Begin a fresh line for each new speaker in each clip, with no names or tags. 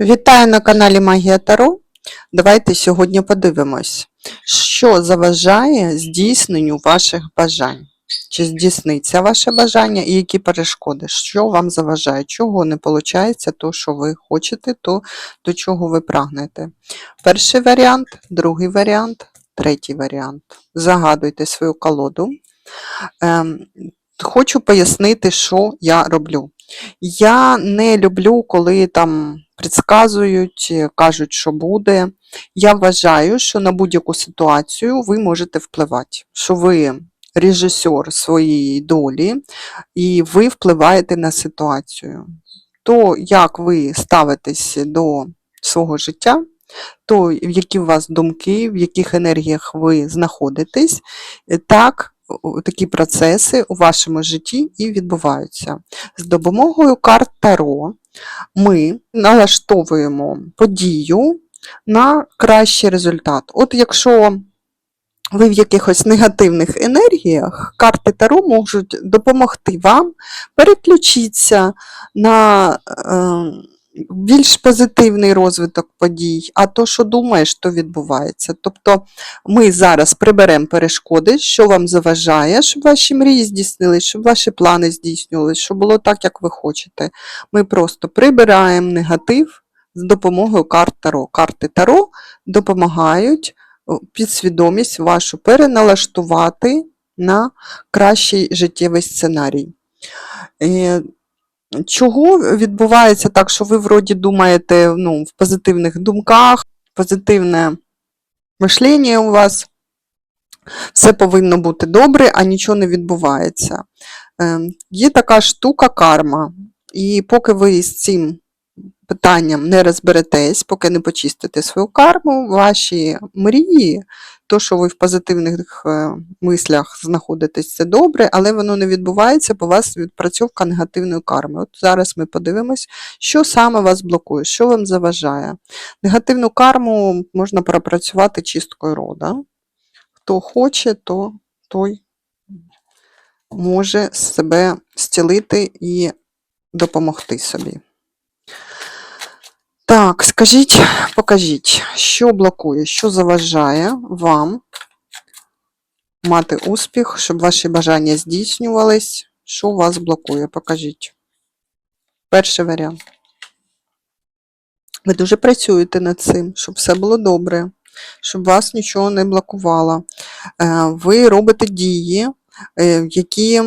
Вітаю на каналі Магія Таро. Давайте сьогодні подивимось, що заважає здійсненню ваших бажань. Чи здійсниться ваше бажання і які перешкоди? Що вам заважає? Чого не виходить, то, що ви хочете, то до чого ви прагнете. Перший варіант, другий варіант, третій варіант. Загадуйте свою колоду. Ем, хочу пояснити, що я роблю. Я не люблю, коли там предсказують, е, кажуть, що буде. Я вважаю, що на будь-яку ситуацію ви можете впливати, що ви режисер своєї долі, і ви впливаєте на ситуацію. То, як ви ставитесь до свого життя, то які у вас думки, в яких енергіях ви знаходитесь, е, так такі процеси у вашому житті і відбуваються. З допомогою карт Таро ми налаштовуємо подію на кращий результат. От якщо ви в якихось негативних енергіях, карти Таро можуть допомогти вам переключитися на е, більш позитивний розвиток подій, а то, що думаєш, то відбувається. Тобто ми зараз приберемо перешкоди, що вам заважає, щоб ваші мрії здійснились, щоб ваші плани здійснювалися, щоб було так, як ви хочете. Ми просто прибираємо негатив з допомогою карт Таро. Карти Таро допомагають підсвідомість вашу переналаштувати на кращий життєвий сценарій. Чого відбувається так, що ви вроді думаєте ну, в позитивних думках, позитивне мишлення у вас, все повинно бути добре, а нічого не відбувається. Е, Є така штука карма, і поки ви з цим питанням не розберетесь, поки не почистите свою карму, ваші мрії, то, що ви в позитивних е, мислях знаходитесь, це добре, але воно не відбувається, бо у вас відпрацьовка негативної карми. От зараз ми подивимось, що саме вас блокує, що вам заважає. Негативну карму можна пропрацювати чисткою рода. Хто хоче, то той може себе зцілити і допомогти собі. Так, скажіть, покажіть, що блокує, що заважає вам мати успіх, щоб ваші бажання здійснювались, що вас блокує, покажіть. Перший варіант. Ви дуже працюєте над цим, щоб все було добре, щоб вас нічого не блокувало. Е, Ви робите дії, е, які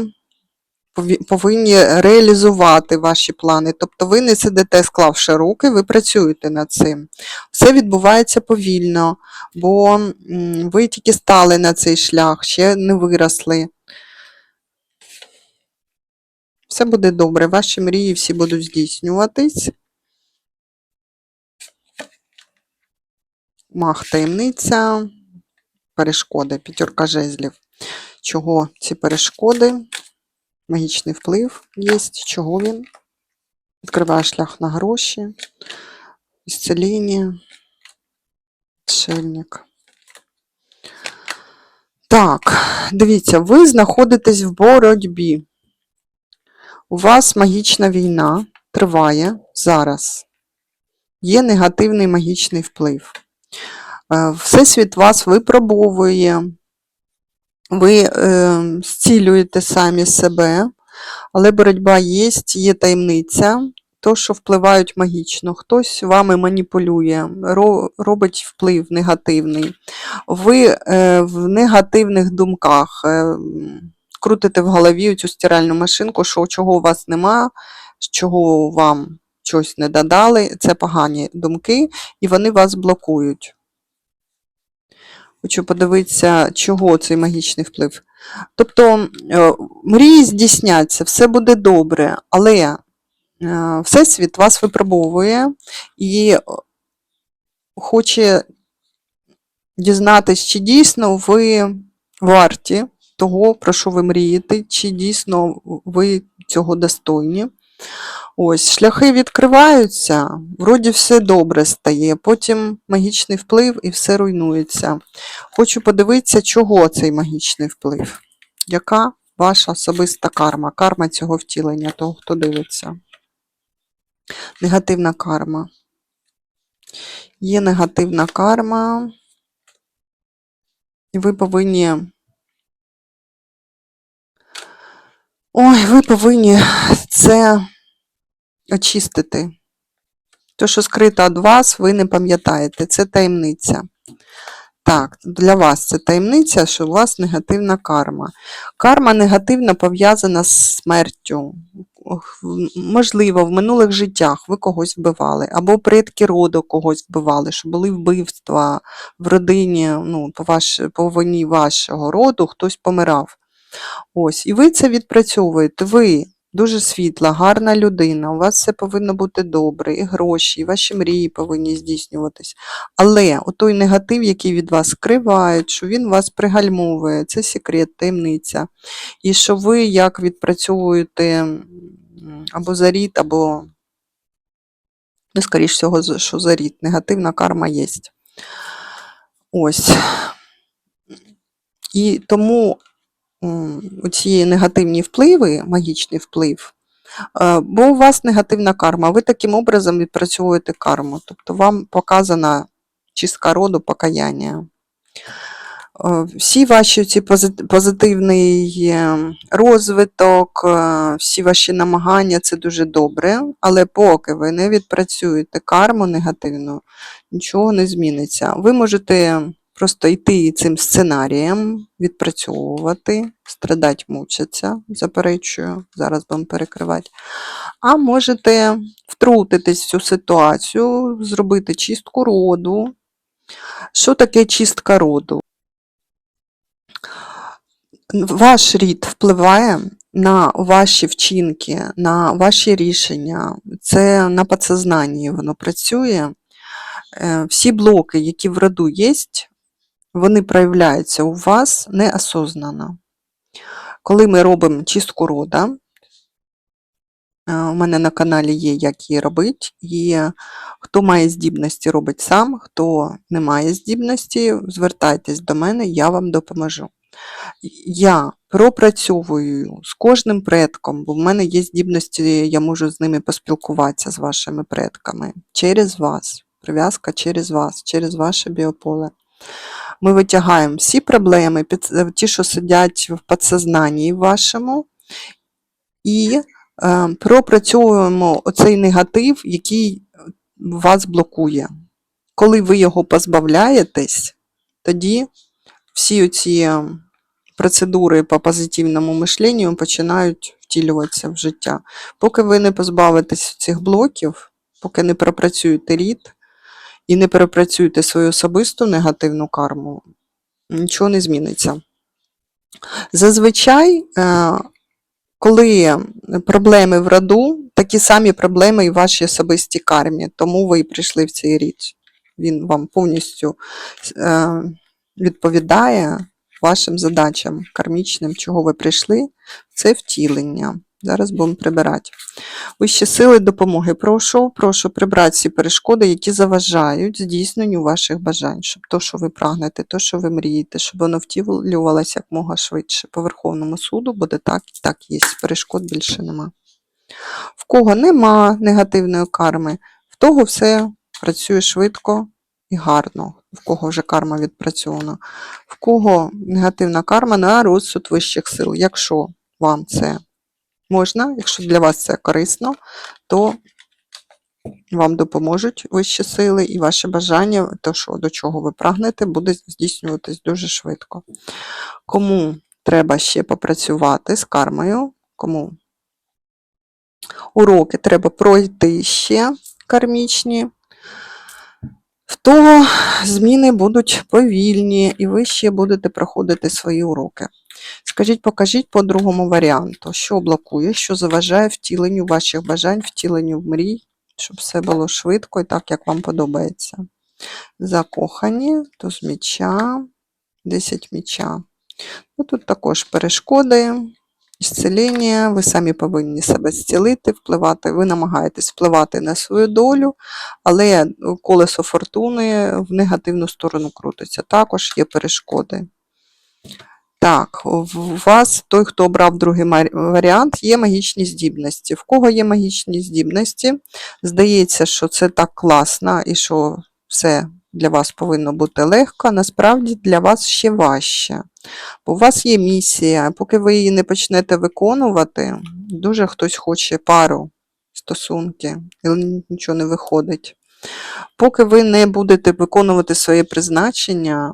повинні реалізувати ваші плани. Тобто ви не сидите, склавши руки, ви працюєте над цим. Все відбувається повільно, бо ви тільки стали на цей шлях, ще не виросли. Все буде добре, ваші мрії всі будуть здійснюватись. Мах таємниця, перешкоди, п'ятерка жезлів. Чого ці перешкоди? Магічний вплив є, чого він? Відкриває шлях на гроші, ісцеління, шельник. Так, дивіться, ви знаходитесь в боротьбі. У вас магічна війна триває зараз. Є негативний магічний вплив. Е, Всесвіт вас випробовує, ви е, зцілюєте самі себе, але боротьба є, є таємниця, то, що впливають магічно. Хтось вами маніпулює, ро- робить вплив негативний. Ви е, в негативних думках е, крутите в голові цю стиральну машинку, що чого у вас нема, чого вам щось не додали. Це погані думки, і вони вас блокують. Хочу подивитися, чого цей магічний вплив. Тобто е, мрії здійсняться, все буде добре, але е, Всесвіт вас випробовує і е, хоче дізнатись, чи дійсно ви варті того, про що ви мрієте, чи дійсно ви цього достойні. Ось, шляхи відкриваються, вроді все добре стає, потім магічний вплив і все руйнується. Хочу подивитися, чого цей магічний вплив. Яка ваша особиста карма? Карма цього втілення, того, хто дивиться. Негативна карма. Є негативна карма. І ви повинні. Ой, ви повинні це очистити. Те, що скрито від вас, ви не пам'ятаєте. Це таємниця. Так, для вас це таємниця, що у вас негативна карма. Карма негативно пов'язана з смертю. Можливо, в минулих життях ви когось вбивали, або предки роду когось вбивали, що були вбивства в родині, ну, по, ваш, по вині вашого роду хтось помирав. Ось, і ви це відпрацьовуєте. Ви дуже світла, гарна людина, у вас все повинно бути добре, і гроші, і ваші мрії повинні здійснюватись. Але той негатив, який від вас скривають, що він вас пригальмовує, це секрет, таємниця. І що ви як відпрацьовуєте або зарід, або, ну, скоріш всього, що зарід, негативна карма є. Ось. І тому м, оці негативні впливи, магічний вплив, е, бо у вас негативна карма, ви таким образом відпрацьовуєте карму. Тобто вам показана чистка роду покаяння. Е, Всі ваші ці позитивний е, розвиток, е, всі ваші намагання це дуже добре, але поки ви не відпрацюєте карму негативну, нічого не зміниться. Ви можете просто йти цим сценарієм, відпрацьовувати, страдати, мучитися, заперечую, зараз будемо перекривати. А можете втрутитись в цю ситуацію, зробити чистку роду. Що таке чистка роду? Ваш рід впливає на ваші вчинки, на ваші рішення. Це на підсознанні воно працює. Е, Всі блоки, які в роду є, вони проявляються у вас неосознано. Коли ми робимо чистку рода, е, у мене на каналі є, як її робити, і хто має здібності, робить сам, хто не має здібності, звертайтесь до мене, я вам допоможу. Я пропрацьовую з кожним предком, бо в мене є здібності, я можу з ними поспілкуватися з вашими предками через вас. Прив'язка через вас, через ваше біополе. Ми витягаємо всі проблеми, е, ті, що сидять в підсознанні вашому, і е, пропрацьовуємо оцей негатив, який вас блокує. Коли ви його позбавляєтесь, тоді всі оці процедури по позитивному мишленню починають втілюватися в життя. Поки ви не позбавитесь цих блоків, поки не пропрацюєте рід і не пропрацюєте свою особисту негативну карму, нічого не зміниться. Зазвичай, е, коли проблеми в роду, такі самі проблеми і в вашій особистій кармі, тому ви і прийшли в цей рід. Він вам повністю е, відповідає вашим задачам кармічним, чого ви прийшли, це втілення. Зараз будемо прибирати. Вищі сили допомоги. Прошу, прошу прибрати всі перешкоди, які заважають здійсненню ваших бажань, щоб то, що ви прагнете, то, що ви мрієте, щоб воно втілювалося якмога швидше. По Верховному суду буде так і так є. Перешкод більше нема. В кого нема негативної карми, в того все працює швидко і гарно, в кого вже карма відпрацьована, в кого негативна карма на розсуд вищих сил. Якщо вам це можна, якщо для вас це корисно, то вам допоможуть вищі сили і ваше бажання, то, що, до чого ви прагнете, буде здійснюватись дуже швидко. Кому треба ще попрацювати з кармою, кому уроки треба пройти ще кармічні, в того зміни будуть повільні, і ви ще будете проходити свої уроки. Скажіть, покажіть по другому варіанту, що блокує, що заважає втіленню ваших бажань, втіленню мрій, щоб все було швидко і так, як вам подобається. Закохані, туз міча, 10 міча. Ну, тут також перешкоди, зцілення, ви самі повинні себе зцілити, впливати, ви намагаєтесь впливати на свою долю, але колесо фортуни в негативну сторону крутиться. Також є перешкоди. Так, в вас, той, хто обрав другий варіант, є магічні здібності. В кого є магічні здібності, здається, що це так класно і що все для вас повинно бути легко, насправді для вас ще важче. Бо у вас є місія, поки ви її не почнете виконувати, дуже хтось хоче пару стосунки, і нічого не виходить. Поки ви не будете виконувати своє призначення,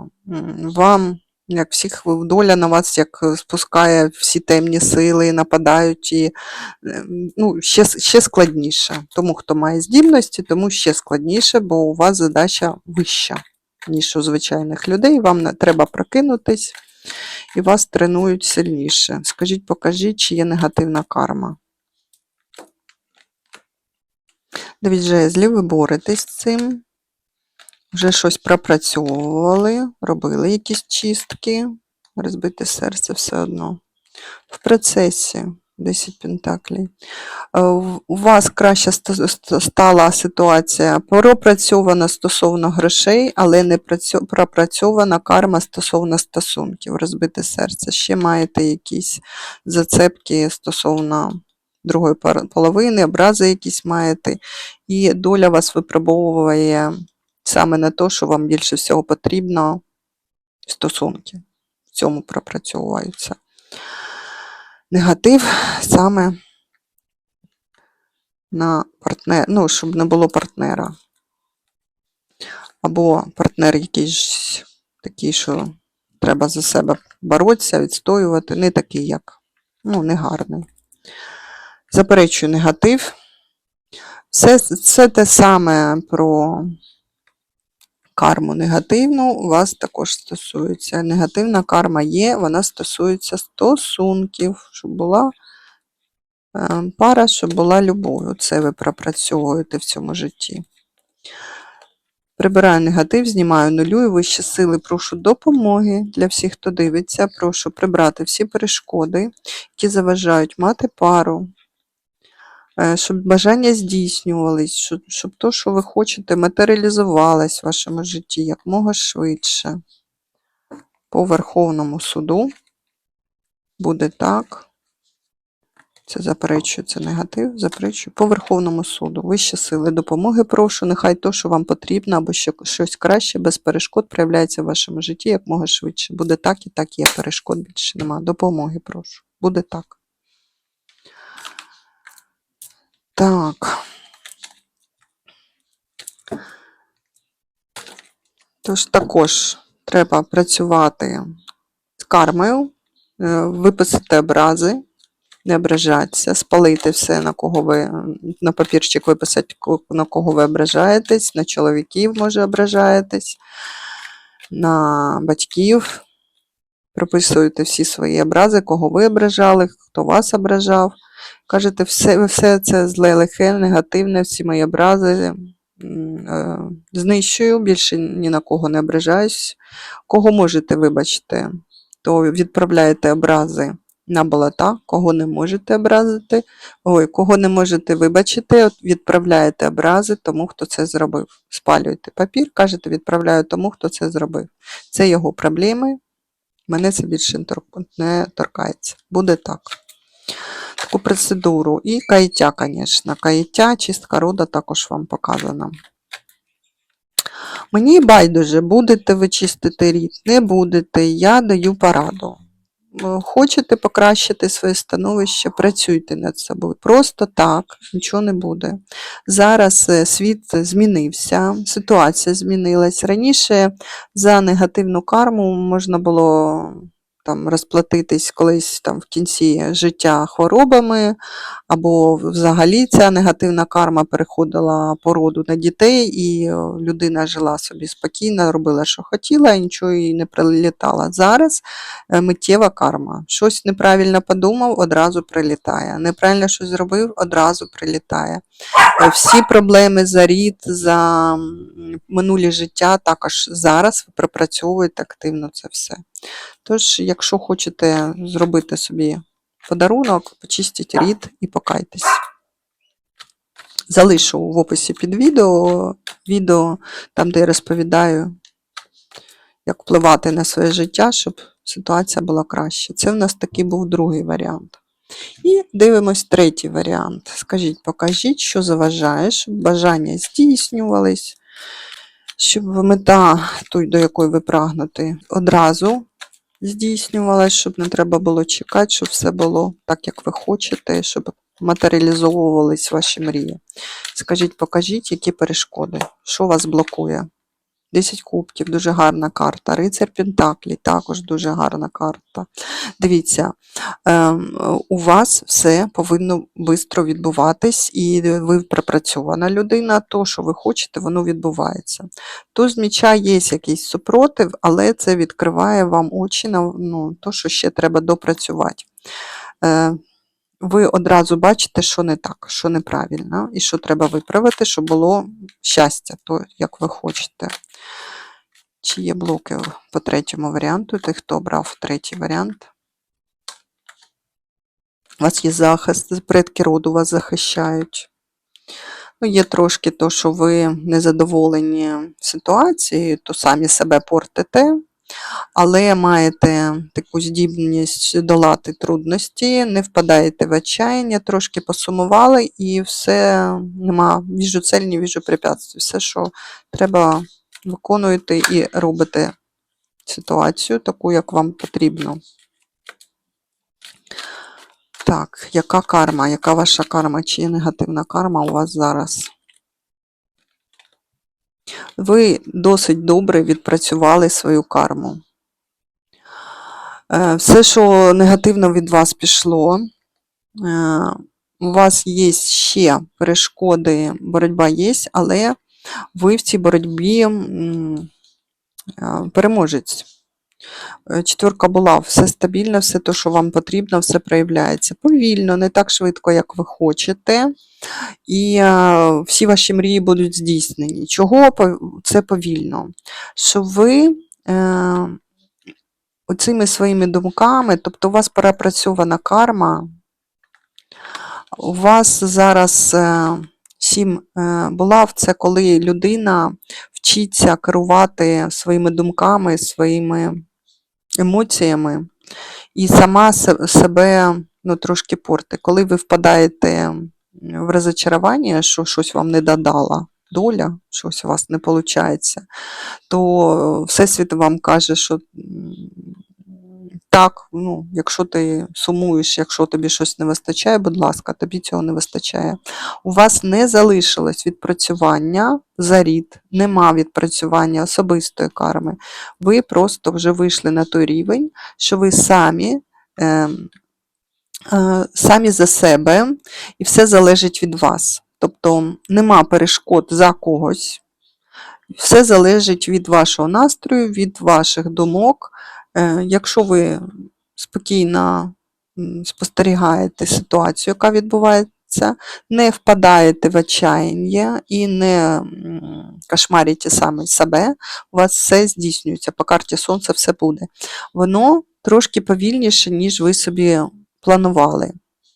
вам, як всіх, доля на вас як е, спускає всі темні сили, нападають і е, ну, ще, ще складніше. Тому, хто має здібності, тому ще складніше, бо у вас задача вища, ніж у звичайних людей. Вам треба прокинутись і вас тренують сильніше. Скажіть, покажіть, чи є негативна карма. Дев'ять жезлів, ви боретесь з цим. Вже щось пропрацьовували, робили якісь чистки. Розбите серце все одно. В процесі 10 пентаклей. У вас краще ста- ста- стала ситуація пропрацьована стосовно грошей, але не пропрацьована карма стосовно стосунків. Розбите серце. Ще маєте якісь зацепки стосовно другої половини, образи якісь маєте, і доля вас випробовує саме на те, що вам більше всього потрібно стосунки. В цьому пропрацьовуються. Негатив саме на партнер, ну, щоб не було партнера. Або партнер якийсь такий, що треба за себе боротися, відстоювати, не такий, як, ну, негарний. Заперечую негатив. Все, все те саме про карму негативну у вас також стосується. Негативна карма є, вона стосується стосунків, щоб була е, пара, щоб була любов. Це ви пропрацьовуєте в цьому житті. Прибираю негатив, знімаю нулю і вищі сили. Прошу допомоги для всіх, хто дивиться. Прошу прибрати всі перешкоди, які заважають мати пару, щоб бажання здійснювались, щоб, щоб то, що ви хочете, матеріалізувалось в вашому житті якмога швидше. По Верховному суду буде так. Це заперечую, це негатив, заперечую. По Верховному суду. Вищі сили допомоги прошу. Нехай то, що вам потрібно, або що, щось краще, без перешкод проявляється в вашому житті якмога швидше. Буде так і так є. Перешкод більше нема. Допомоги прошу. Буде так. Так. Тож також треба працювати з кармою, е, виписати образи, не ображатися, спалити все, на кого ви на папірчик виписати, на кого ви ображаєтесь, на чоловіків, може, ображаєтесь, на батьків. Прописуєте всі свої образи, кого ви ображали, хто вас ображав. Кажете, все, все це зле, лихе, негативне, всі мої образи е, знищую, більше ні на кого не ображаюсь. Кого можете, вибачте, то відправляєте образи на болота, кого не можете образити, ой, кого не можете вибачити, відправляєте образи тому, хто це зробив. Спалюєте папір, кажете, відправляю тому, хто це зробив. Це його проблеми. Мене це більше не торкається. Буде так. Таку процедуру. І каяття, звісно. Каяття, чистка рода також вам показана. Мені байдуже, будете ви чистити рід, не будете, я даю пораду. Хочете покращити своє становище, працюйте над собою. Просто так, нічого не буде. Зараз е, світ змінився, ситуація змінилась. Раніше за негативну карму можна було там, розплатитись колись там, в кінці життя хворобами, або взагалі ця негативна карма переходила по роду на дітей, і е, людина жила собі спокійно, робила, що хотіла, і нічого їй не прилітало. Зараз е, миттєва карма. Щось неправильно подумав, одразу прилітає. Неправильно щось зробив, одразу прилітає. Е, Всі проблеми за рід, за минулі життя також зараз ви пропрацьовуєте активно це все. Тож, якщо хочете зробити собі подарунок, почистіть рід і покайтесь. Залишу в описі під відео, відео там, де я розповідаю, як впливати на своє життя, щоб ситуація була краще. Це в нас такий був другий варіант. І дивимось третій варіант. Скажіть, покажіть, що заважає, щоб бажання здійснювались, щоб мета, той, до якої ви прагнете, одразу здійснювалась, щоб не треба було чекати, щоб все було так, як ви хочете, щоб матеріалізовувались ваші мрії. Скажіть, покажіть, які перешкоди, що вас блокує? 10 кубків, дуже гарна карта. Рицар Пентаклі, також дуже гарна карта. Дивіться, ем, у вас все повинно швидко відбуватись, і ви пропрацьована людина, то, що ви хочете, воно відбувається. То з міча є якийсь супротив, але це відкриває вам очі на ну, то, що ще треба допрацювати. Ви одразу бачите, що не так, що неправильно, і що треба виправити, щоб було щастя, то як ви хочете. Чи є блоки по третьому варіанту? Тих, хто обрав третій варіант. У вас є захист, предки роду вас захищають. Ну, є трошки то, що ви незадоволені ситуацією, то самі себе портите, але маєте таку здібність долати трудності, не впадаєте в отчаяння, трошки посумували і все нема. Віжу цель, не віжу препятствий. Все, що треба, виконуєте і робите ситуацію таку, як вам потрібно. Так, яка карма? Яка ваша карма? Чи негативна карма у вас зараз? Ви досить добре відпрацювали свою карму. Е, Все, що негативно від вас пішло, е, у вас є ще перешкоди, боротьба є, але ви в цій боротьбі е, переможець. Е, Четвірка була, все стабільно, все те, що вам потрібно, все проявляється. Повільно, не так швидко, як ви хочете. І е, всі ваші мрії будуть здійснені. Чого це повільно? Що ви е, оцими своїми думками, тобто у вас перепрацьована карма, у вас зараз сім булав, це коли людина вчиться керувати своїми думками, своїми емоціями і сама себе ну, трошки порти. Коли ви впадаєте в розочарування, що щось вам не додала доля, щось у вас не виходить, то Всесвіт вам каже, що так, ну, якщо ти сумуєш, якщо тобі щось не вистачає, будь ласка, тобі цього не вистачає. У вас не залишилось відпрацювання за рід, нема відпрацювання особистої карми. Ви просто вже вийшли на той рівень, що ви самі. ем, е, Самі за себе, і все залежить від вас. Тобто нема перешкод за когось, все залежить від вашого настрою, від ваших думок. Е, Якщо ви спокійно спостерігаєте ситуацію, яка відбувається, не впадаєте в отчаяння і не кошмарите саме себе, у вас все здійснюється. По карті Сонця все буде. Воно трошки повільніше, ніж ви собі планували.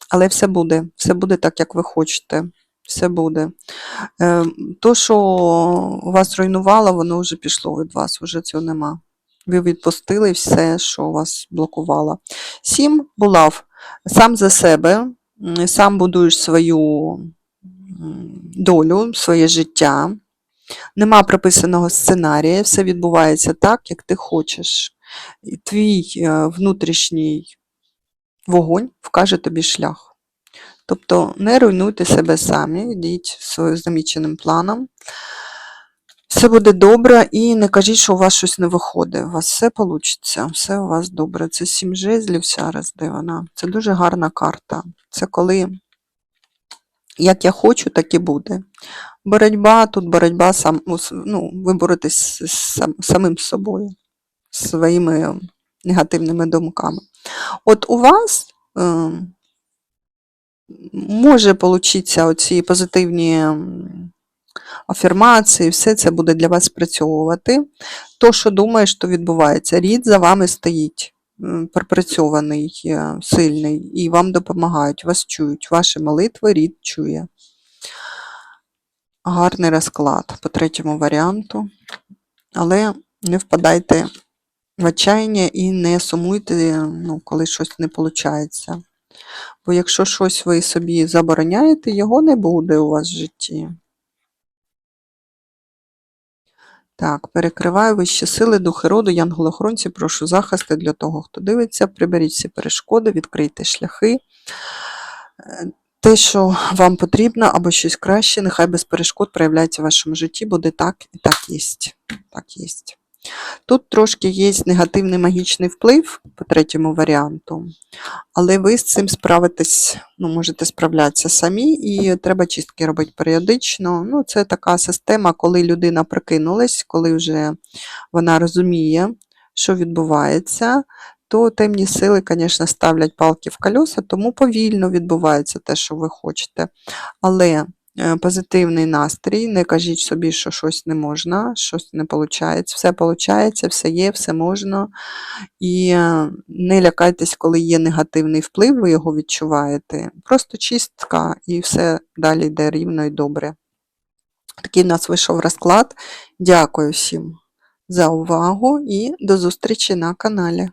Але все буде, все буде так, як ви хочете. Все буде. Е, То, що вас руйнувало, воно вже пішло від вас, вже цього нема. Ви відпустили все, що вас блокувало. Сім булав сам за себе, сам будуєш свою долю, своє життя. Нема прописаного сценарія, все відбувається так, як ти хочеш. І твій е, внутрішній вогонь вкаже тобі шлях. Тобто не руйнуйте себе самі, йдіть своїм заміченим планом. Все буде добре і не кажіть, що у вас щось не виходить. У вас все вийде, все у вас добре. Це сім жезлів зараз, де вона. Це дуже гарна карта. Це коли як я хочу, так і буде. Боротьба, тут боротьба сам, ну, ви боретесь сам, самим собою, з своїми негативними думками. От у вас. Е, може получитися оці позитивні афірмації, все це буде для вас спрацьовувати. То, що думаєш, то відбувається. Рід за вами стоїть, пропрацьований, е, сильний, і вам допомагають, вас чують. Ваші молитви рід чує. Гарний розклад по третьому варіанту. Але не впадайте в отчаяння і не сумуйте, ну, коли щось не виходить. Бо якщо щось ви собі забороняєте, його не буде у вас в житті. Так, перекриваю вищі сили, духи роду, янголохоронці, прошу захисти для того, хто дивиться. Приберіть всі перешкоди, відкрийте шляхи. Е, Те, що вам потрібно, або щось краще, нехай без перешкод проявляється в вашому житті, буде так і так єсть. Так єсть. Тут трошки є негативний магічний вплив по третьому варіанту, але ви з цим справитесь, ну, можете справлятися самі, і треба чистки робити періодично. Ну, це така система, коли людина прикинулась, коли вже вона розуміє, що відбувається, то темні сили, звісно, ставлять палки в колеса, тому повільно відбувається те, що ви хочете. Але позитивний настрій, не кажіть собі, що щось не можна, щось не виходить. Все виходить, все є, все можна. І е, не лякайтесь, коли є негативний вплив, ви його відчуваєте. Просто чистка і все далі йде рівно і добре. Такий в нас вийшов розклад. Дякую всім за увагу і до зустрічі на каналі.